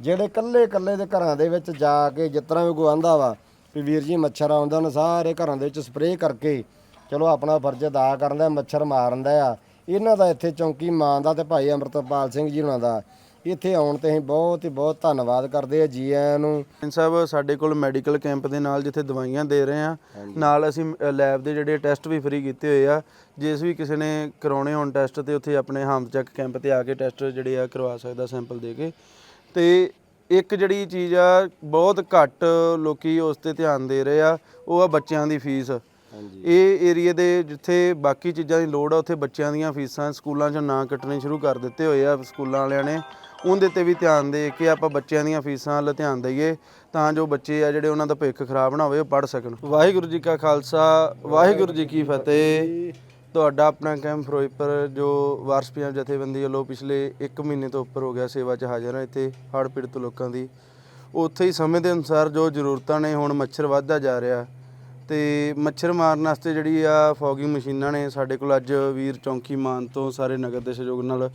ਜਿਹੜੇ ਕੱਲੇ ਕੱਲੇ ਦੇ ਘਰਾਂ ਦੇ ਵਿੱਚ ਜਾ ਕੇ ਜਿਸ ਤਰ੍ਹਾਂ ਵੀ ਕੋਈ ਆਂਦਾ ਵਾ ਵੀ ਵੀਰ ਜੀ ਮੱਛਰ ਆਉਂਦਾ ਉਹਨੇ ਸਾਰੇ ਘਰਾਂ ਦੇ ਵਿੱਚ ਸਪਰੇਅ ਕਰਕੇ ਚਲੋ ਆਪਣਾ ਫਰਜ਼ ਅਦਾ ਕਰਨ ਦਾ ਮੱਛਰ ਮਾਰਨ ਦਾ ਆ। ਇਹਨਾਂ ਦਾ ਇੱਥੇ ਚੌਂਕੀ ਮਾਨ ਦਾ ਤੇ ਭਾਈ ਅੰਮ੍ਰਿਤਪਾਲ ਸਿੰਘ ਜੀ ਹੁਣਾਂ ਦਾ। ਇੱਥੇ ਆਉਣ ਤੇ ਅਸੀਂ ਬਹੁਤ ਹੀ ਬਹੁਤ ਧੰਨਵਾਦ ਕਰਦੇ ਆ ਜੀ ਆਇਆਂ ਨੂੰ। ਸਿੰਘ ਸਾਹਿਬ ਸਾਡੇ ਕੋਲ ਮੈਡੀਕਲ ਕੈਂਪ ਦੇ ਨਾਲ ਜਿੱਥੇ ਦਵਾਈਆਂ ਦੇ ਰਹੇ ਆ ਨਾਲ ਅਸੀਂ ਲੈਬ ਦੇ ਜਿਹੜੇ ਟੈਸਟ ਵੀ ਫ੍ਰੀ ਕੀਤੇ ਹੋਏ ਆ। ਜਿਸ ਵੀ ਕਿਸੇ ਨੇ ਕਰਾਉਣੇ ਹੋਣ ਟੈਸਟ ਤੇ ਉੱਥੇ ਆਪਣੇ ਹਾਮਦ ਚੱਕ ਕੈਂਪ ਤੇ ਆ ਕੇ ਟੈਸਟ ਜਿਹੜੇ ਆ ਕਰਵਾ ਸਕਦਾ ਸੈਂਪਲ ਦੇ ਕੇ। ਤੇ ਇੱਕ ਜਿਹੜੀ ਚੀਜ਼ ਆ ਬਹੁਤ ਘੱਟ ਲੋਕੀ ਉਸ ਤੇ ਧਿਆਨ ਦੇ ਰਹੇ ਆ ਉਹ ਆ ਬੱਚਿਆਂ ਦੀ ਫੀਸ। ਇਹ ਏਰੀਏ ਦੇ ਜਿੱਥੇ ਬਾਕੀ ਚੀਜ਼ਾਂ ਦੀ ਲੋੜ ਆ ਉੱਥੇ ਬੱਚਿਆਂ ਦੀਆਂ ਫੀਸਾਂ ਸਕੂਲਾਂ 'ਚੋਂ ਨਾ ਕੱਟਣੇ ਸ਼ੁਰੂ ਕਰ ਦਿੱਤੇ ਹੋਏ ਆ ਸਕੂਲਾਂ ਵਾਲਿਆਂ ਨੇ। ਉਹਦੇ ਤੇ ਵੀ ਧਿਆਨ ਦੇ ਕੇ ਆਪਾਂ ਬੱਚਿਆਂ ਦੀਆਂ ਫੀਸਾਂ ਵੱਲ ਧਿਆਨ ਦਈਏ ਤਾਂ ਜੋ ਬੱਚੇ ਆ ਜਿਹੜੇ ਉਹਨਾਂ ਦਾ ਭਵਿੱਖ ਖਰਾਬ ਨਾ ਹੋਵੇ ਉਹ ਪੜ੍ਹ ਸਕਣ। ਵਾਹਿਗੁਰੂ ਜੀ ਕਾ ਖਾਲਸਾ ਵਾਹਿਗੁਰੂ ਜੀ ਕੀ ਫਤਿਹ। ਤੁਹਾਡਾ ਆਪਣਾ ਕੈਂਪ ਫਿਰੋਜ਼ਪੁਰ, ਜੋ ਵਾਰਸ ਪੰਜਾਬ ਜਥੇਬੰਦੀ ਵੱਲੋਂ ਪਿਛਲੇ 1 ਮਹੀਨੇ ਤੋਂ ਉੱਪਰ ਹੋ ਗਿਆ ਸੇਵਾ 'ਚ ਹਾਜ਼ਰ ਹਾਂ, ਇੱਥੇ ਹੜ੍ਹ ਪੀੜਤ ਲੋਕਾਂ ਦੀ। ਉੱਥੇ ਹੀ ਸਮੇਂ ਦੇ ਅਨੁਸਾਰ ਜੋ ਜ਼ਰੂਰਤਾਂ ਨੇ, ਹੁਣ ਮੱਛਰ ਵੱਧਦਾ ਜਾ ਰਿਹਾ। ਤੇ ਮੱਛਰ ਮਾਰਨ ਵਾਸਤੇ ਜਿਹੜੀ ਆ ਫੌਗਿੰਗ ਮਸ਼ੀਨਾਂ ਨੇ, ਸਾਡੇ ਕੋਲ ਅੱਜ ਵੀਰ ਚੌਂਕੀ ਮਾਨ ਤੋਂ ਸਾਰੇ ਨਗਰ ਦੇ ਸਹਿਯੋਗ ਨਾਲ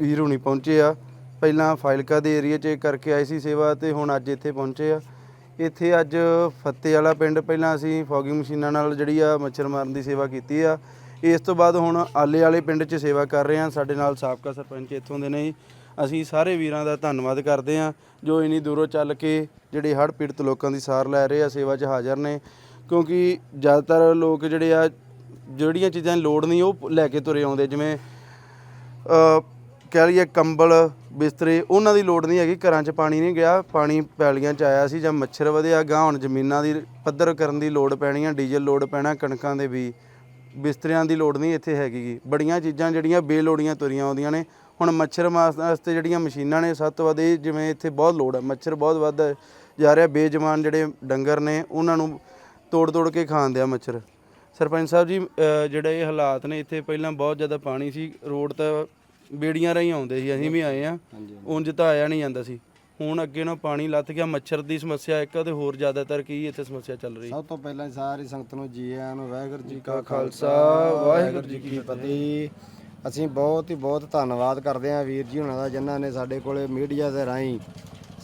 ਵੀਰ ਹੁਣੀ ਪਹੁੰਚੇ ਆ। ਪਹਿਲਾਂ ਫਾਇਲਕਾ ਦੇ ਏਰੀਆ 'ਚ ਕਰਕੇ ਆਏ ਸੀ ਸੇਵਾ ਤੇ ਹੁਣ ਅੱਜ ਇੱਥੇ ਪਹੁੰਚੇ ਆ। ਇੱਥੇ ਅੱਜ ਫੱਤੇ ਵਾਲਾ ਪਿੰਡ, ਪਹਿਲਾਂ ਅਸੀਂ ਫੌਗਿੰਗ ਮਸ਼ੀਨਾਂ ਨਾਲ ਜਿਹੜੀ ਆ ਮੱਛਰ ਮਾਰਨ ਦੀ ਸੇਵਾ ਕੀਤੀ ਆ। ਇਸ ਤੋਂ ਬਾਅਦ ਹੁਣ ਆਲੇ ਵਾਲੇ ਪਿੰਡ 'ਚ ਸੇਵਾ ਕਰ ਰਹੇ ਹਾਂ। ਸਾਡੇ ਨਾਲ ਸਾਬਕਾ ਸਰਪੰਚ ਇੱਥੋਂ ਦੇ ਨੇ ਅਸੀਂ ਸਾਰੇ ਵੀਰਾਂ ਦਾ ਧੰਨਵਾਦ ਕਰਦੇ ਹਾਂ, ਜੋ ਇਨੀ ਦੂਰੋਂ ਚੱਲ ਕੇ ਜਿਹੜੇ ਹੜ੍ਹ ਪੀੜਤ ਲੋਕਾਂ ਦੀ ਸਾਰ ਲੈ ਰਹੇ ਆ, ਸੇਵਾ 'ਚ ਹਾਜ਼ਰ ਨੇ। ਕਿਉਂਕਿ ਜ਼ਿਆਦਾਤਰ ਲੋਕ ਜਿਹੜੇ ਆ, ਜਿਹੜੀਆਂ ਚੀਜ਼ਾਂ ਲੋੜ ਨਹੀਂ, ਉਹ ਲੈ ਕੇ ਤੁਰੇ ਆਉਂਦੇ। ਜਿਵੇਂ ਕਹਿ ਲਈਏ ਕੰਬਲ, ਬਿਸਤਰੇ, ਉਹਨਾਂ ਦੀ ਲੋੜ ਨਹੀਂ ਹੈਗੀ। ਘਰਾਂ 'ਚ ਪਾਣੀ ਨਹੀਂ ਗਿਆ। ਪਾਣੀ ਪੈਲੀਆਂ 'ਚ ਆਇਆ ਸੀ ਜਾਂ ਮੱਛਰ ਵਧਿਆ ਗਾਂ ਹੁਣ ਜ਼ਮੀਨਾਂ ਦੀ ਪੱਧਰ ਕਰਨ ਦੀ ਲੋੜ ਪੈਣੀ ਆ, ਡੀਜ਼ਲ ਲੋੜ ਪੈਣਾ, ਕਣਕਾਂ ਦੇ ਵੀ ਬਿਸਤਰਿਆਂ ਦੀ ਲੋੜ ਨਹੀਂ ਇੱਥੇ ਹੈਗੀ ਗੀ। ਬੜੀਆਂ ਚੀਜ਼ਾਂ ਜਿਹੜੀਆਂ ਬੇਲੋੜੀਆਂ ਤੁਰੀਆਂ ਆਉਂਦੀਆਂ ਨੇ। ਹੁਣ ਮੱਛਰ ਮਾਰਨ ਵਾਸਤੇ ਜਿਹੜੀਆਂ ਮਸ਼ੀਨਾਂ ਨੇ ਸਭ ਤੋਂ ਵੱਧ ਇਹ ਜਿਵੇਂ ਇੱਥੇ ਬਹੁਤ ਲੋੜ ਹੈ। ਮੱਛਰ ਬਹੁਤ ਵੱਧ ਜਾ ਰਿਹਾ। ਬੇਜਮਾਨ ਜਿਹੜੇ ਡੰਗਰ ਨੇ ਉਹਨਾਂ ਨੂੰ ਤੋੜ ਤੋੜ ਕੇ ਖਾਂਦੇ ਆ ਮੱਛਰ। ਸਰਪੰਚ ਸਾਹਿਬ ਜੀ ਜਿਹੜੇ ਇਹ ਹਾਲਾਤ ਨੇ ਇੱਥੇ ਪਹਿਲਾਂ ਬਹੁਤ ਜ਼ਿਆਦਾ ਪਾਣੀ ਸੀ। ਰੋਡ ਤਾਂ ਬੇੜੀਆਂ ਰਾਹੀਂ ਆਉਂਦੇ ਸੀ। ਅਸੀਂ ਵੀ ਆਏ ਆ ਉਂਝ ਤਾਂ ਆਇਆ ਨਹੀਂ ਜਾਂਦਾ ਸੀ। ਹੁਣ ਅੱਗੇ ਨਾਲ ਪਾਣੀ ਲੱਥ ਗਿਆ ਮੱਛਰ ਦੀ ਸਮੱਸਿਆ ਇੱਕ ਆ ਤੇ ਹੋਰ ਜ਼ਿਆਦਾਤਰ ਕੀ ਇੱਥੇ ਸਮੱਸਿਆ ਚੱਲ ਰਹੀ? ਸਭ ਤੋਂ ਪਹਿਲਾਂ ਸਾਰੀ ਸੰਗਤ ਨੂੰ ਜੀ ਆਇਆਂ ਨੂੰ ਵਾਹਿਗੁਰੂ ਜੀ ਕਾ ਖਾਲਸਾ, ਵਾਹਿਗੁਰੂ ਜੀ ਕੀ ਫਤਿਹ। ਅਸੀਂ ਬਹੁਤ ਹੀ ਬਹੁਤ ਧੰਨਵਾਦ ਕਰਦੇ ਹਾਂ ਵੀਰ ਜੀ ਹੁਣਾਂ ਦਾ ਜਿਨ੍ਹਾਂ ਨੇ ਸਾਡੇ ਕੋਲੇ ਮੀਡੀਆ ਦੇ ਰਾਹੀਂ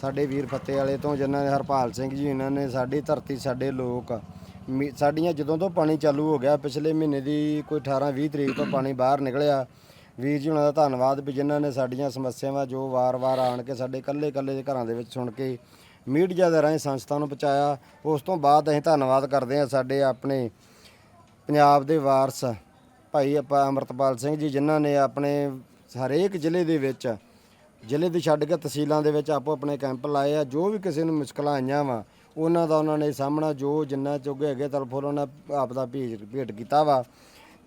ਸਾਡੇ ਵੀਰ ਫਤਿਹ ਵਾਲੇ ਤੋਂ ਜਿਨ੍ਹਾਂ ਨੇ ਹਰਪਾਲ ਸਿੰਘ ਜੀ ਇਹਨਾਂ ਨੇ ਸਾਡੀ ਧਰਤੀ ਸਾਡੇ ਲੋਕ ਮੀ- ਸਾਡੀਆਂ ਜਦੋਂ ਤੋਂ ਪਾਣੀ ਚਾਲੂ ਹੋ ਗਿਆ ਪਿਛਲੇ ਮਹੀਨੇ ਦੀ ਕੋਈ 18 20 ਤਰੀਕ ਤੋਂ ਪਾਣੀ ਬਾਹਰ ਨਿਕਲਿਆ ਵੀਰ ਜੀ ਉਹਨਾਂ ਦਾ ਧੰਨਵਾਦ ਵੀ ਜਿਨ੍ਹਾਂ ਨੇ ਸਾਡੀਆਂ ਸਮੱਸਿਆਵਾਂ ਜੋ ਵਾਰ-ਵਾਰ ਆਣ ਕੇ ਸਾਡੇ ਕੱਲੇ-ਕੱਲੇ ਦੇ ਘਰਾਂ ਦੇ ਵਿੱਚ ਸੁਣ ਕੇ ਮੀਡੀਆ ਦੇ ਰਾਹੀਂ ਸੰਸਥਾ ਨੂੰ ਪਹੁੰਚਾਇਆ, ਉਸ ਤੋਂ ਬਾਅਦ ਅਸੀਂ ਧੰਨਵਾਦ ਕਰਦੇ ਹਾਂ ਸਾਡੇ ਆਪਣੇ ਪੰਜਾਬ ਦੇ ਵਾਰਸ ਭਾਈ ਆਪਾਂ ਅੰਮ੍ਰਿਤਪਾਲ ਸਿੰਘ ਜੀ, ਜਿਨ੍ਹਾਂ ਨੇ ਆਪਣੇ ਹਰੇਕ ਜ਼ਿਲ੍ਹੇ ਦੇ ਵਿੱਚ, ਜ਼ਿਲ੍ਹੇ ਦੀ ਛੱਡ ਕੇ ਤਹਿਸੀਲਾਂ ਦੇ ਵਿੱਚ ਆਪੋ ਆਪਣੇ ਕੈਂਪ ਲਾਏ ਆ, ਜੋ ਵੀ ਕਿਸੇ ਨੂੰ ਮੁਸ਼ਕਲਾਂ ਆਈਆਂ ਵਾ, ਉਹਨਾਂ ਦਾ ਉਹਨਾਂ ਨੇ ਸਾਹਮਣਾ ਜੋ ਜਿੰਨਾ ਚੁੱਗੇ ਹੈਗੇ ਤਲਫੋਲ ਉਹਨਾਂ ਆਪ ਦਾ ਭੇਜ ਭੇਟ ਕੀਤਾ ਵਾ।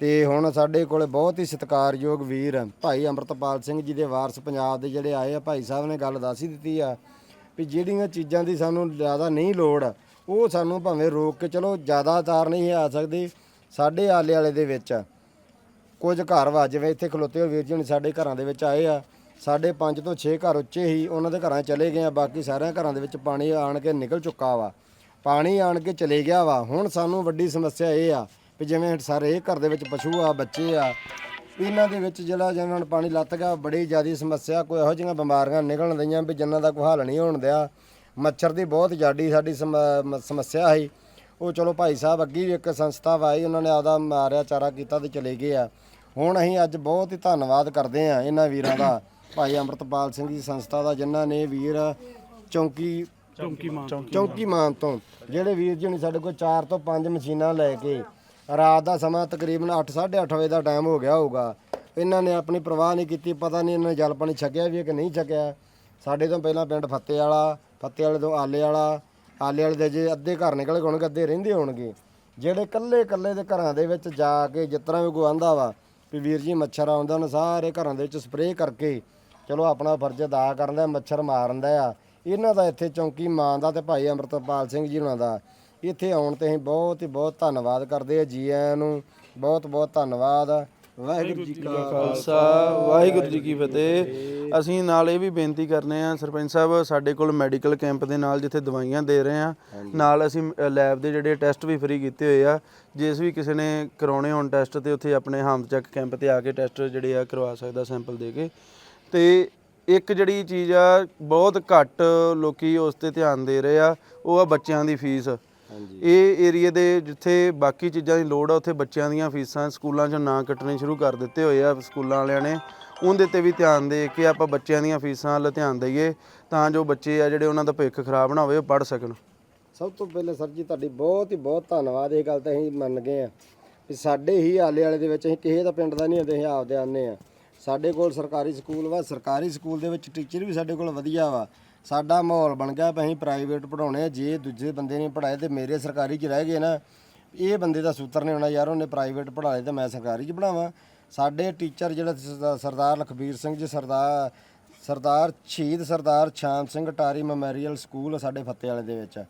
ਤੇ ਹੁਣ ਸਾਡੇ ਕੋਲੇ ਬਹੁਤ ਹੀ ਸਤਿਕਾਰਯੋਗ ਵੀਰ ਭਾਈ ਅੰਮ੍ਰਿਤਪਾਲ ਸਿੰਘ ਜੀ ਦੇ ਵਾਰਸ ਪੰਜਾਬ ਦੇ ਜਿਹੜੇ ਆਏ ਆ, ਭਾਈ ਸਾਹਿਬ ਨੇ ਗੱਲ ਦੱਸ ਹੀ ਦਿੱਤੀ ਆ ਵੀ ਜਿਹੜੀਆਂ ਚੀਜ਼ਾਂ ਦੀ ਸਾਨੂੰ ਜ਼ਿਆਦਾ ਨਹੀਂ ਲੋੜ, ਉਹ ਸਾਨੂੰ ਭਾਵੇਂ ਰੋਕ ਕੇ, ਚਲੋ ਜ਼ਿਆਦਾ ਤਾਰ ਨਹੀਂ ਆ ਸਕਦੀ ਸਾਡੇ ਆਲੇ ਵਾਲੇ ਦੇ ਵਿੱਚ। ਕੁਝ ਘਰ ਵਾ ਜਿਵੇਂ, ਇੱਥੇ ਖਲੋਤੇ ਹੋ ਵੀਰ ਜੀ ਹੁਣ ਸਾਡੇ ਘਰਾਂ ਦੇ ਵਿੱਚ ਆਏ ਆ। ਸਾਡੇ 5 ਤੋਂ 6 ਘਰ ਉੱਚੇ ਹੀ ਉਹਨਾਂ ਦੇ ਘਰਾਂ ਚਲੇ ਗਏ ਆ, ਬਾਕੀ ਸਾਰਿਆਂ ਘਰਾਂ ਦੇ ਵਿੱਚ ਪਾਣੀ ਆਣ ਕੇ ਨਿਕਲ ਚੁੱਕਾ ਵਾ। ਪਾਣੀ ਆਣ ਕੇ ਚਲੇ ਗਿਆ ਵਾ। ਹੁਣ ਸਾਨੂੰ ਵੱਡੀ ਸਮੱਸਿਆ ਇਹ ਆ ਵੀ ਜਿਵੇਂ ਸਾਰੇ ਘਰ ਦੇ ਵਿੱਚ ਪਸ਼ੂ ਆ ਬੱਚੇ ਆ ਵੀ ਇਹਨਾਂ ਦੇ ਵਿੱਚ ਜਿਹੜਾ ਜਿਹਨਾਂ ਨੂੰ ਪਾਣੀ ਲੱਤ ਗਿਆ ਬੜੀ ਜ਼ਿਆਦੀ ਸਮੱਸਿਆ ਕੋਈ ਇਹੋ ਜਿਹੀਆਂ ਬਿਮਾਰੀਆਂ ਨਿਕਲਣ ਦਈਆਂ ਵੀ ਜਿਨ੍ਹਾਂ ਦਾ ਕੋਈ ਹੱਲ ਨਹੀਂ ਹੋਣ ਦਿਆ। ਮੱਛਰ ਦੀ ਬਹੁਤ ਜ਼ਿਆਦੀ ਸਾਡੀ ਸਮੱਸਿਆ ਹੈ ਉਹ ਚਲੋ ਭਾਈ ਸਾਹਿਬ ਅੱਗੇ ਵੀ ਇੱਕ ਸੰਸਥਾ ਵਾਈ ਉਹਨਾਂ ਨੇ ਆਪਦਾ ਮਾਰਿਆ ਚਾਰਾ ਕੀਤਾ ਤੇ ਚਲੇ ਗਏ ਆ। ਹੁਣ ਅਸੀਂ ਅੱਜ ਬਹੁਤ ਹੀ ਧੰਨਵਾਦ ਕਰਦੇ ਆ ਇਹਨਾਂ ਵੀਰਾਂ ਦਾ। ਭਾਈ ਅੰਮ੍ਰਿਤਪਾਲ ਸਿੰਘ ਜੀ ਸੰਸਥਾ ਦਾ ਜਿਨ੍ਹਾਂ ਨੇ ਵੀਰ ਚੌਂਕੀ ਚੌਂਕੀ ਮਾਨ ਤੋਂ। ਜਿਹੜੇ ਵੀਰ ਜੀ ਹੁਣੀ ਸਾਡੇ ਕੋਲ 4 ਤੋਂ 5 ਮਸ਼ੀਨਾਂ ਲੈ ਕੇ ਰਾਤ ਦਾ ਸਮਾਂ ਤਕਰੀਬਨ 8:30 ਵਜੇ ਦਾ ਟਾਈਮ ਹੋ ਗਿਆ ਹੋਊਗਾ। ਇਹਨਾਂ ਨੇ ਆਪਣੀ ਪਰਵਾਹ ਨਹੀਂ ਕੀਤੀ, ਪਤਾ ਨਹੀਂ ਇਹਨਾਂ ਨੇ ਜਲ ਪਾਣੀ ਛਕਿਆ ਵੀ ਹੈ ਕਿ ਨਹੀਂ ਛਕਿਆ। ਸਾਡੇ ਤੋਂ ਪਹਿਲਾਂ ਪਿੰਡ ਫੱਤੇ ਵਾਲਾ ਫੱਤੇ ਵਾਲੇ ਤੋਂ ਆਲੇ ਵਾਲਾ, ਆਲੇ ਵਾਲੇ ਦੇ ਜੇ ਅੱਧੇ ਘਰ ਨਿਕਲ ਗਏ ਹੋਣਗੇ, ਅੱਧੇ ਰਹਿੰਦੇ ਹੋਣਗੇ। ਜਿਹੜੇ ਕੱਲੇ ਕੱਲੇ ਦੇ ਘਰਾਂ ਦੇ ਵਿੱਚ ਜਾ ਕੇ ਜਿਸ ਤਰ੍ਹਾਂ ਵੀ ਕੋਈ ਆਂਦਾ ਵਾ ਵੀ ਵੀਰ ਜੀ ਮੱਛਰ ਆਉਂਦਾ ਉਹਨੇ ਸਾਰੇ ਘਰਾਂ ਦੇ ਵਿੱਚ ਸਪਰੇਅ ਕਰਕੇ ਚਲੋ ਆਪਣਾ ਫਰਜ਼ ਅਦਾ ਕਰਨ ਦਾ, ਮੱਛਰ ਮਾਰਨ ਦਾ ਆ। ਇਹਨਾਂ ਦਾ ਇੱਥੇ ਚੌਂਕੀ ਮਾਨ ਦਾ ਤੇ ਭਾਈ ਅੰਮ੍ਰਿਤਪਾਲ ਸਿੰਘ ਜੀ ਉਹਨਾਂ ਦਾ। ਇੱਥੇ ਆਉਣ ਤੇ ਅਸੀਂ ਬਹੁਤ ਹੀ ਬਹੁਤ ਧੰਨਵਾਦ ਕਰਦੇ ਆ ਜੀ ਆਇਆਂ ਨੂੰ। ਬਹੁਤ ਬਹੁਤ ਧੰਨਵਾਦ। ਵਾਹਿਗੁਰੂ ਜੀ ਕਾ ਖਾਲਸਾ। ਵਾਹਿਗੁਰੂ ਜੀ ਕੀ ਫਤਿਹ। ਅਸੀਂ ਨਾਲ ਇਹ ਵੀ ਬੇਨਤੀ ਕਰਨੇ ਆ ਸਰਪੰਚ ਸਾਹਿਬ ਸਾਡੇ ਕੋਲ ਮੈਡੀਕਲ ਕੈਂਪ ਦੇ ਨਾਲ ਜਿੱਥੇ ਦਵਾਈਆਂ ਦੇ ਰਹੇ ਆ ਨਾਲ ਅਸੀਂ ਲੈਬ ਦੇ ਜਿਹੜੇ ਟੈਸਟ ਵੀ ਫ੍ਰੀ ਕੀਤੇ ਹੋਏ ਆ ਜਿਸ ਵੀ ਕਿਸੇ ਨੇ ਕਰਾਉਣੇ ਹੋਣ ਟੈਸਟ ਤੇ ਉੱਥੇ ਆਪਣੇ ਹਾਮਦ ਚੱਕ ਕੈਂਪ ਤੇ ਆ ਕੇ ਟੈਸਟ ਜਿਹੜੇ ਆ ਕਰਵਾ ਸਕਦਾ ਸੈਂਪਲ ਦੇ ਕੇ। ਤੇ ਇੱਕ ਜਿਹੜੀ ਚੀਜ਼ ਆ ਬਹੁਤ ਘੱਟ ਲੋਕੀ ਉਸ ਤੇ ਧਿਆਨ ਦੇ ਰਹੇ ਆ ਉਹ ਆ ਬੱਚਿਆਂ ਦੀ ਫੀਸ। ਇਹ ਏਰੀਏ ਦੇ ਜਿੱਥੇ ਬਾਕੀ ਚੀਜ਼ਾਂ ਦੀ ਲੋੜ ਆ ਉੱਥੇ ਬੱਚਿਆਂ ਦੀਆਂ ਫੀਸਾਂ ਸਕੂਲਾਂ 'ਚੋਂ ਨਾ ਕੱਟਣੇ ਸ਼ੁਰੂ ਕਰ ਦਿੱਤੇ ਹੋਏ ਆ ਸਕੂਲਾਂ ਵਾਲਿਆਂ ਨੇ। ਉਹਦੇ ਤੇ ਵੀ ਧਿਆਨ ਦੇ ਕੇ ਆਪਾਂ ਬੱਚਿਆਂ ਦੀਆਂ ਫੀਸਾਂ ਵੱਲ ਧਿਆਨ ਦਈਏ ਤਾਂ ਜੋ ਬੱਚੇ ਆ ਜਿਹੜੇ ਉਹਨਾਂ ਦਾ ਭਵਿੱਖ ਖਰਾਬ ਨਾ ਹੋਵੇ ਉਹ ਪੜ੍ਹ ਸਕਣ। ਸਭ ਤੋਂ ਪਹਿਲੇ ਸਰ ਜੀ ਤੁਹਾਡੀ ਬਹੁਤ ਹੀ ਬਹੁਤ ਧੰਨਵਾਦ ਇਹ ਗੱਲ ਤਾਂ ਅਸੀਂ ਮੰਨ ਗਏ ਆ ਵੀ ਸਾਡੇ ਹੀ ਆਲੇ ਵਾਲੇ ਦੇ ਵਿੱਚ ਅਸੀਂ ਕਿਸੇ ਦਾ ਪਿੰਡ ਦਾ ਨਹੀਂ ਹੁੰਦੇ ਅਸੀਂ ਆਪਦੇ ਆਨੇ ਆ। ਸਾਡੇ ਕੋਲ ਸਰਕਾਰੀ ਸਕੂਲ ਵਾ ਸਰਕਾਰੀ ਸਕੂਲ ਦੇ ਵਿੱਚ ਟੀਚਰ ਵੀ ਸਾਡੇ ਕੋਲ ਵਧੀਆ ਵਾ। ਸਾਡਾ ਮਾਹੌਲ ਬਣ ਗਿਆ ਵੀ ਅਸੀਂ ਪ੍ਰਾਈਵੇਟ ਪੜਾਉਣੇ ਜੇ ਦੂਜੇ ਬੰਦੇ ਨੇ ਪੜਾਏ ਤੇ ਮੇਰੇ ਸਰਕਾਰੀ 'ਚ ਰਹਿ ਗਏ ਨਾ, ਇਹ ਬੰਦੇ ਦਾ ਸੂਤਰ ਨਹੀਂ ਹੋਣਾ, ਯਾਰ ਉਹਨੇ ਪ੍ਰਾਈਵੇਟ ਪੜ੍ਹਾ ਲਏ ਤੇ ਮੈਂ ਸਰਕਾਰੀ 'ਚ ਪੜਾਵਾਂ ਸਾਡੇ ਟੀਚਰ ਜਿਹੜਾ ਸਰਦਾਰ ਲਖਬੀਰ ਸਿੰਘ ਜੀ ਸਰਦਾਰ ਸਰਦਾਰ ਸ਼ਹੀਦ ਸਰਦਾਰ ਸ਼ਾਮ ਸਿੰਘ ਟਾਰੀ ਮੈਮੋਰੀਅਲ ਸਕੂਲ ਸਾਡੇ ਫੱਤੇ ਵਾਲੇ ਦੇ ਵਿੱਚ।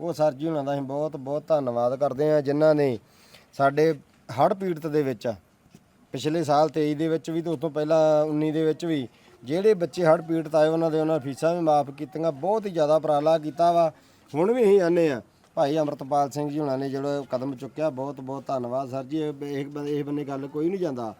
ਉਹ ਸਰ ਜੀ ਉਹਨਾਂ ਦਾ ਅਸੀਂ ਬਹੁਤ ਬਹੁਤ ਧੰਨਵਾਦ ਕਰਦੇ ਹਾਂ, ਜਿਨ੍ਹਾਂ ਨੇ ਸਾਡੇ ਹੜ੍ਹ ਪੀੜਤ ਦੇ ਵਿੱਚ, ਪਿਛਲੇ ਸਾਲ 23 ਦੇ ਵਿੱਚ ਵੀ ਤੇ ਉਸ ਤੋਂ ਪਹਿਲਾਂ 19 ਦੇ ਵਿੱਚ ਵੀ ਜਿਹੜੇ ਬੱਚੇ ਹੜ੍ਹ ਪੀੜਤ ਆਏ, ਉਹਨਾਂ ਦੇ ਉਹਨਾਂ ਫੀਸਾਂ ਵੀ ਮਾਫ ਕੀਤੀਆਂ, ਬਹੁਤ ਹੀ ਜ਼ਿਆਦਾ ਉਪਰਾਲਾ ਕੀਤਾ ਵਾ। ਹੁਣ ਵੀ ਅਸੀਂ ਆਨੇ ਆ ਭਾਈ ਅਮਰਤਪਾਲ ਸਿੰਘ ਜੀ ਹੁਣਾਂ ਨੇ ਜਿਹੜਾ ਕਦਮ ਚੁੱਕਿਆ, ਬਹੁਤ ਬਹੁਤ ਧੰਨਵਾਦ ਸਰ ਜੀ। ਇਹ ਬੰਦੇ ਇਹ ਬੰਨੇ ਗੱਲ ਕੋਈ ਨਹੀਂ ਜਾਂਦਾ।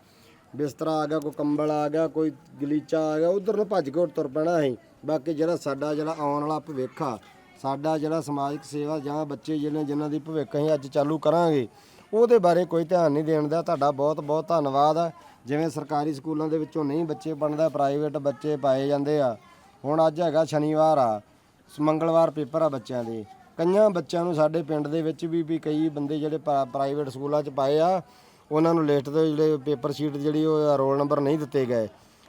ਬਿਸਤਰਾ ਆ ਗਿਆ, ਕੋਈ ਕੰਬਲ ਆ ਗਿਆ, ਕੋਈ ਗਲੀਚਾ ਆ ਗਿਆ, ਉਧਰ ਨੂੰ ਭੱਜ ਕੇ ਤੁਰ ਪੈਣਾ ਅਸੀਂ। ਬਾਕੀ ਜਿਹੜਾ ਸਾਡਾ ਜਿਹੜਾ ਆਉਣ ਵਾਲਾ ਭਵਿੱਖ ਆ, ਸਾਡਾ ਜਿਹੜਾ ਸਮਾਜਿਕ ਸੇਵਾ ਜਾਂ ਬੱਚੇ ਜਿਹੜੇ ਜਿਨ੍ਹਾਂ ਦੀ ਭਵਿੱਖ ਅਸੀਂ ਅੱਜ ਚਾਲੂ ਕਰਾਂਗੇ, ਉਹਦੇ ਬਾਰੇ ਕੋਈ ਧਿਆਨ ਨਹੀਂ ਦੇਣ ਦਾ ਤੁਹਾਡਾ ਬਹੁਤ ਬਹੁਤ ਧੰਨਵਾਦ ਆ। ਜਿਵੇਂ ਸਰਕਾਰੀ ਸਕੂਲਾਂ ਦੇ ਵਿੱਚੋਂ ਨਹੀਂ ਬੱਚੇ ਬਣਦਾ ਪ੍ਰਾਈਵੇਟ ਬੱਚੇ ਪਾਏ ਜਾਂਦੇ ਆ। ਹੁਣ ਅੱਜ ਹੈਗਾ ਸ਼ਨੀਵਾਰ ਆ ਮੰਗਲਵਾਰ ਪੇਪਰ ਆ ਬੱਚਿਆਂ ਦੇ। ਕਈਆਂ ਬੱਚਿਆਂ ਨੂੰ ਸਾਡੇ ਪਿੰਡ ਦੇ ਵਿੱਚ ਵੀ ਵੀ ਕਈ ਬੰਦੇ ਜਿਹੜੇ ਪ੍ਰਾ- ਪ੍ਰਾਈਵੇਟ ਸਕੂਲਾਂ 'ਚ ਪਾਏ ਆ ਉਹਨਾਂ ਨੂੰ ਲਿਸਟ ਤੇ ਜਿਹੜੇ ਪੇਪਰ ਸ਼ੀਟ ਜਿਹੜੀ ਉਹ ਰੋਲ ਨੰਬਰ ਨਹੀਂ ਦਿੱਤੇ ਗਏ।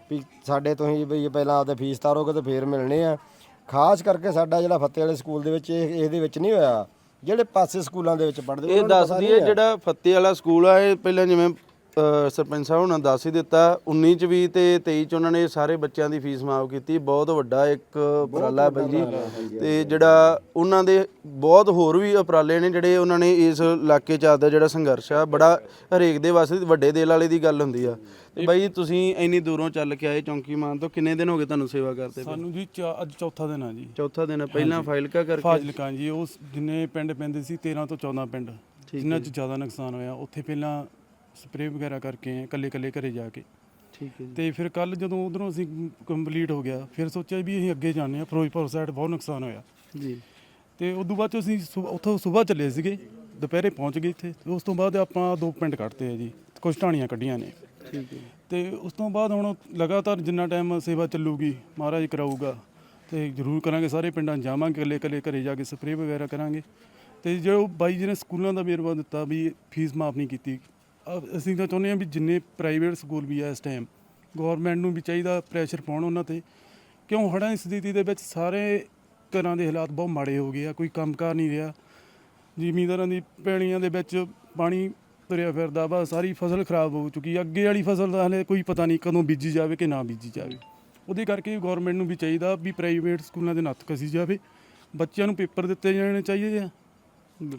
ਵੀ ਸਾਡੇ ਤੁਸੀਂ ਵੀ ਪਹਿਲਾਂ ਆਪਦੇ ਫੀਸ ਤਾਰੋਗੇ ਤੇ ਫੇਰ ਮਿਲਣੇ ਆ। ਖਾਸ ਕਰਕੇ ਸਾਡਾ ਜਿਹੜਾ ਫੱਤੇ ਵਾਲੇ ਸਕੂਲ ਦੇ ਵਿੱਚ ਇਹ ਇਹਦੇ ਵਿੱਚ ਨਹੀਂ ਹੋਇਆ। ਜਿਹੜੇ ਪਾਸੇ ਸਕੂਲਾਂ ਦੇ ਵਿੱਚ ਪੜ੍ਹਦੇ ਇਹ ਉਹਨਾਂ ਨੂੰ ਦੱਸ ਪਤਾ ਦਈਏ ਨਹੀਂ ਆ। ਜਿਹੜਾ ਫੱਤੇ ਵਾਲਾ ਸਕੂਲ ਆ ਇਹ ਪਹਿਲਾਂ ਜਿਵੇਂ ਸਰਪੰਚ ਸਾਹਿਬ ਉਹਨਾਂ ਦੱਸ ਹੀ ਦਿੱਤਾ 19 ਚ ਵੀ ਤੇ 23 ਚ ਉਹਨਾਂ ਨੇ ਸਾਰੇ ਬੱਚਿਆਂ ਦੀ ਫੀਸ ਮਾਫ ਕੀਤੀ ਬਹੁਤ ਵੱਡਾ ਇੱਕ ਉਪਰਾਲਾ ਹੈ ਬਾਈ ਜੀ ਤੇ ਜਿਹੜਾ ਉਹਨਾਂ ਦੇ ਬਹੁਤ ਹੋਰ ਵੀ ਉਪਰਾਲੇ ਨੇ ਜਿਹੜੇ ਉਹਨਾਂ ਨੇ ਇਸ ਇਲਾਕੇ ਚ ਆਦਾ ਜਿਹੜਾ ਸੰਘਰਸ਼ ਆ ਬੜਾ ਹਰੇਕ ਦੇ ਵਾਸਤੇ ਵੱਡੇ ਦਿਲ ਵਾਲੇ ਦੀ ਗੱਲ ਹੁੰਦੀ ਆ। ਤੇ ਬਾਈ ਜੀ ਤੁਸੀਂ ਇੰਨੀ ਦੂਰੋਂ ਚੱਲ ਕੇ ਆਏ ਚੌਂਕੀ ਮਾਨ ਤੋਂ ਕਿੰਨੇ ਦਿਨ ਹੋ ਗਏ ਤੁਹਾਨੂੰ ਸੇਵਾ ਕਰਦੇ? ਸਾਨੂੰ ਜੀ ਚਾ- ਅੱਜ ਚੌਥਾ ਦਿਨ ਆ ਜੀ। ਚੌਥਾ ਦਿਨ ਪਹਿਲਾਂ ਫਾਈਲਕਾ ਕਰਕੇ? ਫਾਜ਼ਿਲਕਾ ਜੀ ਉਸ ਜਿੰਨੇ ਪਿੰਡ ਪੈਂਦੇ ਸੀ 13 ਤੋਂ 14 ਪਿੰਡ ਜਿਨ੍ਹਾਂ 'ਚ ਜ਼ਿਆਦਾ ਨੁਕਸਾਨ ਹੋਇਆ ਉੱਥੇ ਪਹਿਲਾਂ ਸਪਰੇਅ ਵਗੈਰਾ ਕਰਕੇ ਆਏ ਕੱਲੇ ਕੱਲੇ ਘਰੇ ਜਾ ਕੇ। ਠੀਕ ਹੈ ਜੀ। ਤੇ ਫਿਰ ਕੱਲ ਜਦੋਂ ਉਧਰੋਂ ਅਸੀਂ ਕੰਪਲੀਟ ਹੋ ਗਿਆ ਫਿਰ ਸੋਚਿਆ ਵੀ ਅਸੀਂ ਅੱਗੇ ਜਾਂਦੇ ਆ ਫਿਰੋਜ਼ਪੁਰ ਸਾਈਡ ਬਹੁਤ ਨੁਕਸਾਨ ਹੋਇਆ। ਜੀ। ਤੇ ਉਸ ਤੋਂ ਬਾਅਦ 'ਚ ਅਸੀਂ ਸੁਬ- ਉੱਥੋਂ ਸਵੇਰ ਚੱਲੇ ਸੀਗੇ। ਦੁਪਹਿਰੇ ਪਹੁੰਚ ਗਏ ਇੱਥੇ। ਤੇ ਉਸ ਤੋਂ ਬਾਅਦ ਆਪਾਂ ਦੋ ਪਿੰਡ ਕੱਢਤੇ ਆ ਜੀ। ਕੁਝ ਢਾਣੀਆਂ ਕੱਢੀਆਂ ਨੇ। ਠੀਕ ਹੈ ਤੇ ਉਸ ਤੋਂ ਬਾਅਦ ਹੁਣ ਲਗਾਤਾਰ ਜਿੰਨਾ ਟਾਈਮ ਸੇਵਾ ਚੱਲੂਗੀ ਮਹਾਰਾਜ ਕਰਾਊਗਾ। ਤੇ ਜ਼ਰੂਰ ਕਰਾਂਗੇ ਸਾਰੇ ਪਿੰਡਾਂ 'ਚ ਜਾਵਾਂਗੇ ਇਕੱਲੇ ਇਕੱਲੇ ਘਰੇ ਜਾ ਕੇ ਸਪਰੇਅ ਵਗੈਰਾ ਕਰਾਂਗੇ। ਤੇ ਜੋ ਬਾਈ ਜੀ ਨੇ ਸਕੂਲਾਂ ਦਾ ਵੇਰਵਾ ਦਿੱਤਾ ਵੀ ਫੀਸ ਮਾਫ ਨਹੀਂ ਕੀਤੀ। ਅ- ਅਸੀਂ ਤਾਂ ਚਾਹੁੰਦੇ ਹਾਂ ਵੀ ਜਿੰਨੇ ਪ੍ਰਾਈਵੇਟ ਸਕੂਲ ਵੀ ਆ ਇਸ ਟਾਈਮ ਗਵਰਨਮੈਂਟ ਨੂੰ ਵੀ ਚਾਹੀਦਾ ਪ੍ਰੈਸ਼ਰ ਪਾਉਣ ਉਹਨਾਂ ਤੇ। ਕਿਉਂ? ਹੜ੍ਹਾਂ ਦੀ ਸਥਿਤੀ ਦੇ ਵਿੱਚ ਸਾਰੇ ਘਰਾਂ ਦੇ ਹਾਲਾਤ ਬਹੁਤ ਮਾੜੇ ਹੋ ਗਏ ਆ ਕੋਈ ਕੰਮਕਾਰ ਨਹੀਂ ਰਿਹਾ। ਜ਼ਿਮੀਂਦਾਰਾਂ ਦੀ ਪੈਣੀਆਂ ਦੇ ਵਿੱਚ ਪਾਣੀ ਤੁਰਿਆ ਫਿਰਦਾ ਵਾ ਸਾਰੀ ਫਸਲ ਖਰਾਬ ਹੋ ਚੁੱਕੀ ਆ। ਅੱਗੇ ਵਾਲੀ ਫਸਲ ਦਾ ਹਲੇ ਕੋਈ ਪਤਾ ਨਹੀਂ ਕਦੋਂ ਬੀਜੀ ਜਾਵੇ ਕਿ ਨਾ ਬੀਜੀ ਜਾਵੇ। ਉਹਦੇ ਕਰਕੇ ਗਵਰਨਮੈਂਟ ਨੂੰ ਵੀ ਚਾਹੀਦਾ ਵੀ ਪ੍ਰਾਈਵੇਟ ਸਕੂਲਾਂ ਦੇ ਨੱਥ ਕਸੀ ਜਾਵੇ। ਬੱਚਿਆਂ ਨੂੰ ਪੇਪਰ ਦਿੱਤੇ ਜਾਣੇ ਚਾਹੀਦੇ ਆ।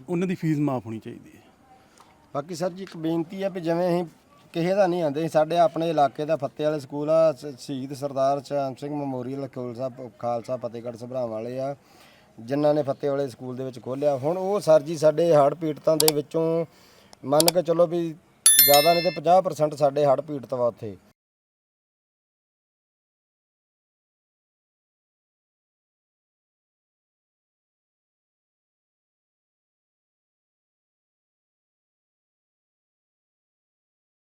ਉਹਨਾਂ ਦੀ ਫੀਸ ਮਾਫ ਹੋਣੀ ਚਾਹੀਦੀ ਹੈ। ਬਾਕੀ ਸਰ ਜੀ ਇੱਕ ਬੇਨਤੀ ਹੈ ਵੀ ਜਿਵੇਂ ਅਸੀਂ ਕਿਸੇ ਦਾ ਨਹੀਂ ਆਂਦੇ ਸਾਡੇ ਆਪਣੇ ਇਲਾਕੇ ਦਾ ਫੱਤੇ ਵਾਲੇ ਸਕੂਲ ਆ, ਸ- ਸ਼ਹੀਦ ਸਰਦਾਰ ਸ਼ਾਮ ਸਿੰਘ ਮੈਮੋਰੀਅਲ ਖਾਲਸਾ ਖਾਲਸਾ ਫਤਿਹਗੜ੍ਹ ਸਭਰਾ ਵਾਲੇ ਆ, ਜਿਨ੍ਹਾਂ ਨੇ ਫੱਤੇ ਵਾਲੇ ਸਕੂਲ ਦੇ ਵਿੱਚ ਖੋਲਿਆ ਹੁਣ ਉਹ ਸਰ ਜੀ ਸਾਡੇ ਹੜ੍ਹ ਪੀੜਤਾਂ ਦੇ ਵਿੱਚੋਂ ਮੰਨ ਕੇ ਚਲੋ ਵੀ ਜ਼ਿਆਦਾ ਨਹੀਂ ਤੇ 50% ਸਾਡੇ ਹੜ੍ਹ ਪੀੜਤ ਵਾ ਉੱਥੇ।